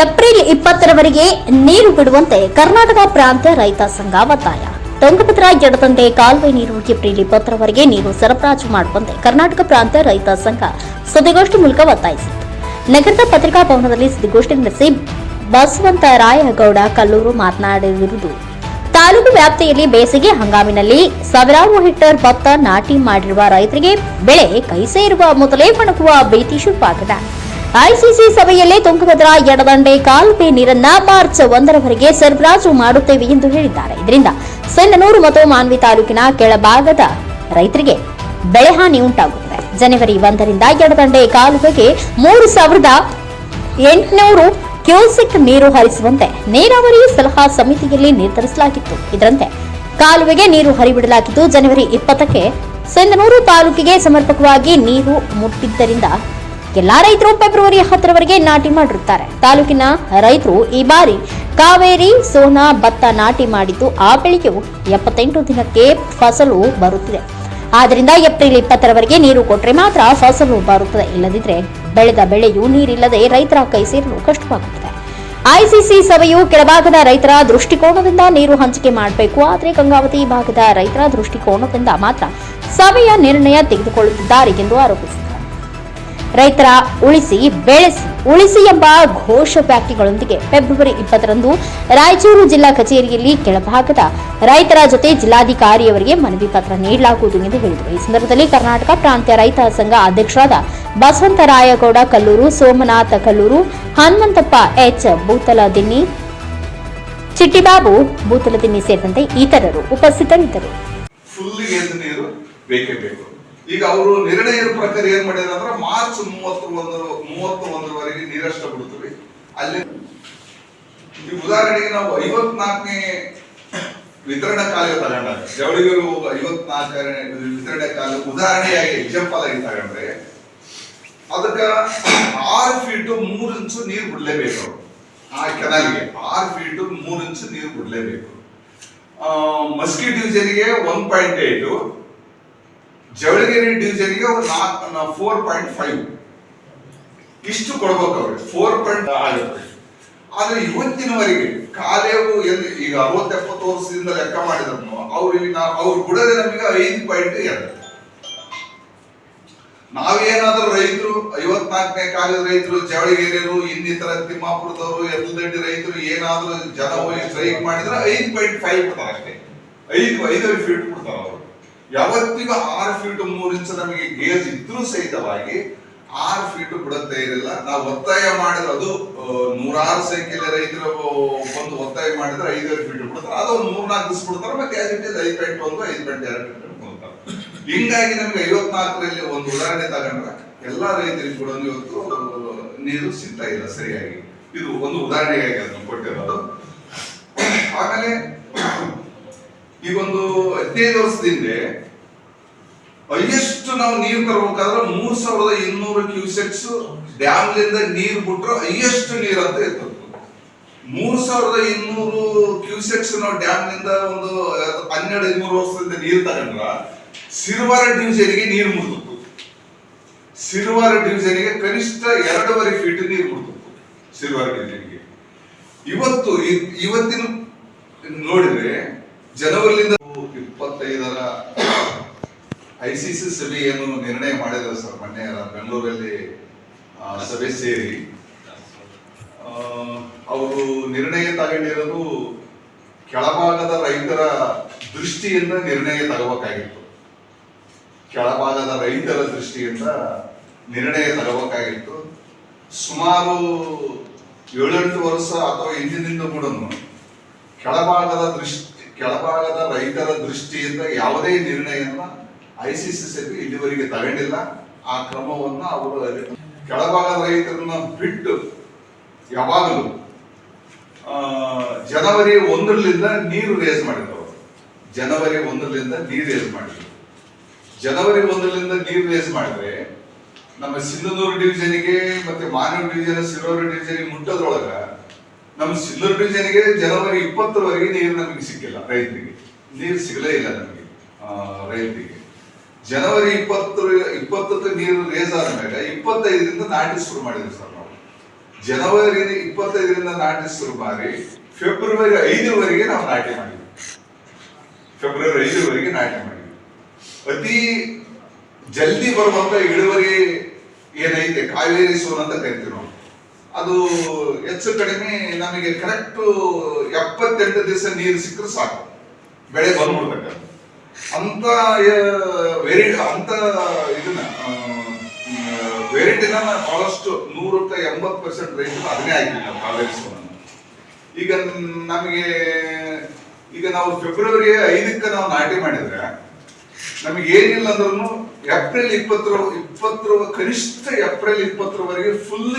April ಇಪ್ಪತ್ತರವರೆಗೆ ನೀರು ಬಿಡುವಂತೆ ಕರ್ನಾಟಕ ಪ್ರಾಂತ್ಯ ರೈತ ಸಂಘ ಒತ್ತಾಯ. ತುಂಗಭದ್ರಾ ಎಡದಂಡೆ ಕಾಲುವೆ ನೀರು ಏಪ್ರಿಲ್ ಇಪ್ಪತ್ತರವರೆಗೆ ನೀರು ಸರಬರಾಜು ಮಾಡುವಂತೆ ಕರ್ನಾಟಕ ಪ್ರಾಂತ್ಯ ರೈತ ಸಂಘ ಸುದ್ದಿಗೋಷ್ಠಿ ಮೂಲಕ ಒತ್ತಾಯಿಸಿತು ನಗರದ ಪತ್ರಿಕಾ ಭವನದಲ್ಲಿ ಸುದ್ದಿಗೋಷ್ಠಿ ನಡೆಸಿ ಬಸವಂತ ರಾಯಗೌಡ ಕಲ್ಲೂರು ಮಾತನಾಡಿರುವುದು. ತಾಲೂಕು ವ್ಯಾಪ್ತಿಯಲ್ಲಿ ಬೇಸಿಗೆ ಹಂಗಾಮಿನಲ್ಲಿ ಸಾವಿರಾರು ಹೆಕ್ಟೇರ್ ಭತ್ತ ನಾಟಿ ಮಾಡಿರುವ ರೈತರಿಗೆ ಬೆಳೆ ಕೈ ಸೇರುವ ಮೊದಲೇ ಒಣಗುವ ಭೀತಿ ಶುರುವಾಗಿದೆ. ಐಸಿಸಿ ಸಭೆಯಲ್ಲಿ ತುಂಗಭದ್ರಾ ಎಡದಂಡೆ ಕಾಲುವೆ ನೀರನ್ನ ಮಾರ್ಚ್ ಒಂದರವರೆಗೆ ಸರಬರಾಜು ಮಾಡುತ್ತೇವೆ ಎಂದು ಹೇಳಿದ್ದಾರೆ. ಇದರಿಂದ ಸೆನ್ನನೂರು ಮತ್ತು ಮಾನ್ವಿ ತಾಲೂಕಿನ ಕೆಳಭಾಗದ ರೈತರಿಗೆ ಬೆಳೆಹಾನಿ ಉಂಟಾಗುತ್ತದೆ. ಜನವರಿ ಒಂದರಿಂದ ಎಡದಂಡೆ ಕಾಲುವೆಗೆ ಮೂರು ಸಾವಿರದ ಎಂಟುನೂರು ಕ್ಯೂಸೆಕ್ ನೀರು ಹರಿಸುವಂತೆ ನೀರಾವರಿ ಸಲಹಾ ಸಮಿತಿಯಲ್ಲಿ ನಿರ್ಧರಿಸಲಾಗಿತ್ತು. ಇದರಂತೆ ಕಾಲುವೆಗೆ ನೀರು ಹರಿಬಿಡಲಾಗಿದ್ದು, ಜನವರಿ ಇಪ್ಪತ್ತಕ್ಕೆ ಸೆಂದನೂರು ತಾಲೂಕಿಗೆ ಸಮರ್ಪಕವಾಗಿ ನೀರು ಮುಟ್ಟಿದ್ದರಿಂದ ಎಲ್ಲಾ ರೈತರು ಫೆಬ್ರವರಿ ಹತ್ತರವರೆಗೆ ನಾಟಿ ಮಾಡಿರುತ್ತಾರೆ. ತಾಲೂಕಿನ ರೈತರು ಈ ಬಾರಿ ಕಾವೇರಿ, ಸೋನಾ, ಭತ್ತ ನಾಟಿ ಮಾಡಿದ್ದು ಆ ಬೆಳೆಯು ಎಪ್ಪತ್ತೆಂಟು ದಿನಕ್ಕೆ ಫಸಲು ಬರುತ್ತಿದೆ. ಆದ್ದರಿಂದ ಏಪ್ರಿಲ್ ಇಪ್ಪತ್ತರವರೆಗೆ ನೀರು ಕೊಟ್ಟರೆ ಮಾತ್ರ ಫಸಲು ಬರುತ್ತದೆ. ಇಲ್ಲದಿದ್ರೆ ಬೆಳೆದ ಬೆಳೆಯು ನೀರಿಲ್ಲದೆ ರೈತರ ಕೈ ಸೇರಲು ಕಷ್ಟವಾಗುತ್ತದೆ. ಐಸಿಸಿ ಸಭೆಯು ಕೆಳಭಾಗದ ರೈತರ ದೃಷ್ಟಿಕೋನದಿಂದ ನೀರು ಹಂಚಿಕೆ ಮಾಡಬೇಕು. ಆದರೆ ಗಂಗಾವತಿ ಭಾಗದ ರೈತರ ದೃಷ್ಟಿಕೋನದಿಂದ ಮಾತ್ರ ಸಭೆಯ ನಿರ್ಣಯ ತೆಗೆದುಕೊಳ್ಳುತ್ತಿದ್ದಾರೆ ಎಂದು ಆರೋಪಿಸಿದ್ದಾರೆ ರೈತರ ಉಳಿಸಿ ಬೆಳೆಸಿ, ಉಳಿಸಿ ಎಂಬ ಘೋಷ ವ್ಯಾಖ್ಯೆಗಳೊಂದಿಗೆ ಫೆಬ್ರವರಿ ಇಪ್ಪತ್ತರಂದು ರಾಯಚೂರು ಜಿಲ್ಲಾ ಕಚೇರಿಯಲ್ಲಿ ಕೆಳಭಾಗದ ರೈತರ ಜೊತೆ ಜಿಲ್ಲಾಧಿಕಾರಿಯವರಿಗೆ ಮನವಿ ಪತ್ರ ನೀಡಲಾಗುವುದು ಎಂದು ಹೇಳಿದರು. ಈ ಸಂದರ್ಭದಲ್ಲಿ ಕರ್ನಾಟಕ ಪ್ರಾಂತ್ಯ ರೈತ ಸಂಘ ಅಧ್ಯಕ್ಷರಾದ ಬಸವಂತರಾಯಗೌಡ ಕಲ್ಲೂರು ಸೋಮನಾಥ ಕಲ್ಲೂರು, ಹನುಮಂತಪ್ಪ ಎಚ್ ಬೂತಲದಿನ್ನಿ ಚಿಟ್ಟಿಬಾಬು ಬೂತಲದಿನ್ನಿ ಸೇರಿದಂತೆ ಇತರರು ಉಪಸ್ಥಿತರಿದ್ದರು. ಈಗ ಅವರು ನಿರ್ಣಯದ ಪ್ರಕಾರ ಏನ್ ಮಾಡಿದ್ರು ಅಂದ್ರೆ ಮಾರ್ಚ್ ಮೂವತ್ತು ಒಂದು ಮೂವತ್ತು ಒಂದರವರೆಗೆ ನೀರಷ್ಟ ಬಿಡ್ತೀವಿ. ಅಲ್ಲಿ ಈ ಉದಾಹರಣೆಗೆ ನಾವು ಐವತ್ನಾಲ್ಕನೇ ವಿತರಣಾ ಕಾಲ ತಗೊಂಡ್ರೆ ಜವಳಿಗರು ಐವತ್ನಾಲ್ಕನೇ ವಿತರಣೆ ಕಾಲ ಉದಾಹರಣೆಯಾಗಿ ಎಕ್ಸಾಂಪಲ್ ಆಗಿ ತಗೊಂಡ್ರೆ, ಅದಕ್ಕ ಆರು ಫೀಟ್ ಮೂರು ಇಂಚು ನೀರು ಬಿಡಲೇಬೇಕು ಆ ಕೆನಾಲ್ಗೆ ಆರು ಫೀಟ್ ಮೂರು ಇಂಚು ನೀರು ಬಿಡ್ಲೇಬೇಕು. ಮಸ್ಕಿ ಡಿವಿಷನ್ಗೆ ಒನ್ ಪಾಯಿಂಟ್ ಏಟ್ ಜವಳಗಿರಿ ಡಿವಿಷನ್ಗೆ ನಾಲ್ಕು ಫೋರ್ ಪಾಯಿಂಟ್ ಫೈವ್ ಇಷ್ಟು ಕೊಡ್ಬೇಕು ಅವ್ರಿಗೆ ಫೋರ್ ಪಾಯಿಂಟ್ ಆಗುತ್ತೆ. ಆದ್ರೆ ಇವತ್ತಿನವರೆಗೆ ಕಾಲೇವು ಎಲ್ಲಿ ಈಗ ಅರವತ್ತು ಎಪ್ಪತ್ತು ವರ್ಷದಿಂದ ಲೆಕ್ಕ ಮಾಡಿದ್ರು ಅವ್ರಿಗೆ ನಾವು ಅವ್ರು ಬಿಡೋದೇ ನಮಗೆ ಐದು ಪಾಯಿಂಟ್ ಎರಡು. ನಾವೇನಾದ್ರೂ ರೈತರು, ಐವತ್ನಾಲ್ಕನೇ ಕಾಲದ ರೈತರು ಜವಳಿಗೇರಿಯರು ಇನ್ನಿತರ ತಿಮ್ಮಾಪುರದವರು ಎಲ್ದಡ್ಡಿ ರೈತರು, ಏನಾದ್ರೂ ಜನ ಹೋಗಿ ಸ್ಟ್ರೈಕ್ ಮಾಡಿದ್ರೆ ಐದು ಪಾಯಿಂಟ್ ಫೈವ್ ಕೊಡ್ತಾರೆ ಅಷ್ಟೇ. ಐದು ಐದೈದು ಫೀಟ್ ಕೊಡ್ತಾರೆ ಅವರು. ಯಾವತ್ತಿಗೂ ಆರು ಫೀಟ್ ಮೂರು ಇಂಚು ನಮಗೆ ಗೇಜ್ ಇದ್ರೂ ಸಹಿತವಾಗಿ ಆರು ಫೀಟ್ ಬಿಡುತ್ತೆ ಇರಲಿಲ್ಲ ನಾವು ಒತ್ತಾಯ ಮಾಡಿದ್ರೆ ಅದು ನೂರಾರು ಸಂಖ್ಯೆಯಲ್ಲಿ ರೈತರು ಬಂದು ಒತ್ತಾಯ ಮಾಡಿದ್ರೆ ಐದೈದು ಫೀಟ್ ಬಿಡ್ತಾರೆ. ಅದು ಒಂದು ಮೂರ್ನಾಲ್ಕು ದಿವಸ ಬಿಡ್ತಾರೆ. ಮತ್ತೆ ಆಸ್ ಇಟ್ ಐದು ಪಾಯಿಂಟ್ ಒಂದು, ಐದು ಪಾಯಿಂಟ್ ಎರಡು ಬಿಡ್ತಾರೆ ಹಿಂಗಾಗಿ ನಮ್ಗೆ ಐವತ್ನಾಲ್ಕರಲ್ಲಿ ಒಂದು ಉದಾಹರಣೆ ತಗೊಂಡ್ರೆ, ಎಲ್ಲಾ ರೈತರಿಗೆ ಕೂಡ ಇವತ್ತು ನೀರು ಸಿಗ್ತಾ ಇಲ್ಲ ಸರಿಯಾಗಿ. ಇದು ಒಂದು ಉದಾಹರಣೆಗಾಗಿ ಅದನ್ನು ಕೊಟ್ಟಿರೋದು. ಆಮೇಲೆ, ಈ ಒಂದು ಹದಿನೈದು ವರ್ಷದಿಂದ ಹೈಯೆಸ್ಟ್ ನಾವು ನೀರು ತರಬೇಕಾದ್ರೆ ಮೂರ್ ಸಾವಿರದ ಇನ್ನೂರು ಕ್ಯೂಸೆಕ್ಸ್ ಡ್ಯಾಮ್ಲಿಂದ ನೀರು ಬಿಟ್ರು ಹೈಯೆಸ್ಟ್ ನೀರು ಅಂತ ಇರ್ತದೆ. ಮೂರ್ ಸಾವಿರದ ಇನ್ನೂರು ಕ್ಯೂಸೆಕ್ಸ್ ನಾವು ಡ್ಯಾಮ್ನಿಂದ ಒಂದು ಹನ್ನೆರಡು, ಹದಿಮೂರು ವರ್ಷದಿಂದ ನೀರು ತಗೊಂಡ್ರ ಸಿರ್ವಾರ ಡಿವಿಷನ್ಗೆ ನೀರು ಮುಗಿದಿತ್ತು ಸಿರ್ವಾರ ಡಿವಿಷನ್ಗೆ ಕನಿಷ್ಠ ಎರಡೂವರೆ ಫೀಟ್ ನೀರು ಮುಗಿದಿತ್ತು ಸಿರ್ವಾರ ಡಿವಿಷನ್ಗೆ ಇವತ್ತು ಇವತ್ತಿನ ನೋಡಿದ್ರೆ ಜನವರಿಯಿಂದ ಇಪ್ಪತ್ತೈದರ ಐ ಸಿ ಸಿ ಸಭೆ ಏನು ನಿರ್ಣಯ ಮಾಡಿದ್ರು ಸರ್ ಮೊನ್ನೆ ಬೆಂಗಳೂರಲ್ಲಿ ಸಭೆ ಸೇರಿ. ಅವರು ನಿರ್ಣಯ ತಗೊಂಡಿರೋದು ಕೆಳಭಾಗದ ರೈತರ ದೃಷ್ಟಿಯಿಂದ ನಿರ್ಣಯ ತಗೋಬೇಕಾಗಿತ್ತು. ಕೆಳಭಾಗದ ರೈತರ ದೃಷ್ಟಿಯಿಂದ ನಿರ್ಣಯ ತಗೋಬೇಕಾಗಿತ್ತು. ಸುಮಾರು ಏಳೆಂಟು ವರ್ಷ ಅಥವಾ ಹಿಂದಿನಿಂದ ಕೂಡ ಕೆಳಭಾಗದ ದೃಷ್ಟಿ ಕೆಳಭಾಗದ ರೈತರ ದೃಷ್ಟಿಯಿಂದ ಯಾವುದೇ ನಿರ್ಣಯವನ್ನ ಐ ಸಿ ಸಭೆ ಇಲ್ಲಿವರೆಗೆ ತಗೊಂಡಿಲ್ಲ ಆ ಕ್ರಮವನ್ನ ಅವರು ಕೆಳಭಾಗದ ರೈತರನ್ನ ಬಿಟ್ಟು ಯಾವಾಗಲೂ ಜನವರಿ ಒಂದರಿಂದ ನೀರು ರೇಸ್ ಮಾಡಿದ್ರು. ಜನವರಿ ಒಂದರಿಂದ ನೀರು ರೇಸ್ ಮಾಡಿದ್ರು ಜನವರಿ ಒಂದರಿಂದ ನೀರು ರೇಸ್ ಮಾಡಿದ್ರೆ ನಮ್ಮ ಸಿಂಧನೂರು ಡಿವಿಷನ್ಗೆ ಮತ್ತೆ ಮಾನವ ಡಿವಿಷನ್ ಸಿರೋರು ಡಿವಿಷನ್ ಮುಟ್ಟೋದ್ರೊಳಗ ನಮ್ಮ ಸಿಲ್ಲರ್ ಡಿವಿಷನ್ಗೆ ಜನವರಿ ಇಪ್ಪತ್ತರವರೆಗೆ ನೀರು ನಮಗೆ ಸಿಕ್ಕಿಲ್ಲ ರೈತರಿಗೆ. ನೀರು ಸಿಗಲೇ ಇಲ್ಲ ನಮಗೆ ರೈತರಿಗೆ. ಜನವರಿ ಇಪ್ಪತ್ತರ, ಇಪ್ಪತ್ತಕ್ಕೆ ನೀರು ರೇಸ್ ಆದ್ಮೇಲೆ ಇಪ್ಪತ್ತೈದರಿಂದ ನಾಟಿ ಶುರು ಮಾಡಿದ್ವಿ ಸರ್ ನಾವು. ಜನವರಿ ಇಪ್ಪತ್ತೈದರಿಂದ ನಾಟಿ ಶುರು ಮಾಡಿ ಫೆಬ್ರವರಿ ಐದರವರೆಗೆ ನಾವು ನಾಟಿ ಮಾಡಿದ್ವಿ. ಫೆಬ್ರವರಿ ಐದರವರೆಗೆ ನಾಟಿ ಮಾಡಿದ್ವಿ. ಅತಿ ಜಲ್ದಿ ಬರುವಂತ ಇಳುವರಿ ಏನೈತೆ? ಕಾವೇರಿ ಸೋನ್ ಅಂತ ಕರಿತೀವಿ ಅದು ಹೆಚ್ಚು ಕಡಿಮೆ ನಮಗೆ ಕರೆಕ್ಟ್ ಎಪ್ಪತ್ತೆಂಟು ದಿವಸ ನೀರು ಸಿಕ್ಕರೆ ಸಾಕು. ಬೆಳೆ ಬಂದ್ಬಿಡ್ತಕ್ಕ ಅಂತ ವೆರಿ ಅಂತ ಇದನ್ನ ವೆರೈಟಿನ ಬಹಳಷ್ಟು ನೂರಕ್ಕೆ ಎಂಬತ್ತು ಪರ್ಸೆಂಟ್ ರೈತರು ಅದನ್ನೇ ಆಗಿಲ್ಲ ನಾವು ಈಗ ನಮಗೆ, ಈಗ ನಾವು ಫೆಬ್ರವರಿ ಐದಕ್ಕೆ ನಾವು ನಾಟಿ ಮಾಡಿದ್ರೆ, ನಮಗೆ ಏನಿಲ್ಲ ಅಂದ್ರೂ ಏಪ್ರಿಲ್ ಇಪ್ಪತ್ತರ ಇಪ್ಪತ್ತರ ಕನಿಷ್ಠ ಏಪ್ರಿಲ್ ಇಪ್ಪತ್ತರವರೆಗೆ ಫುಲ್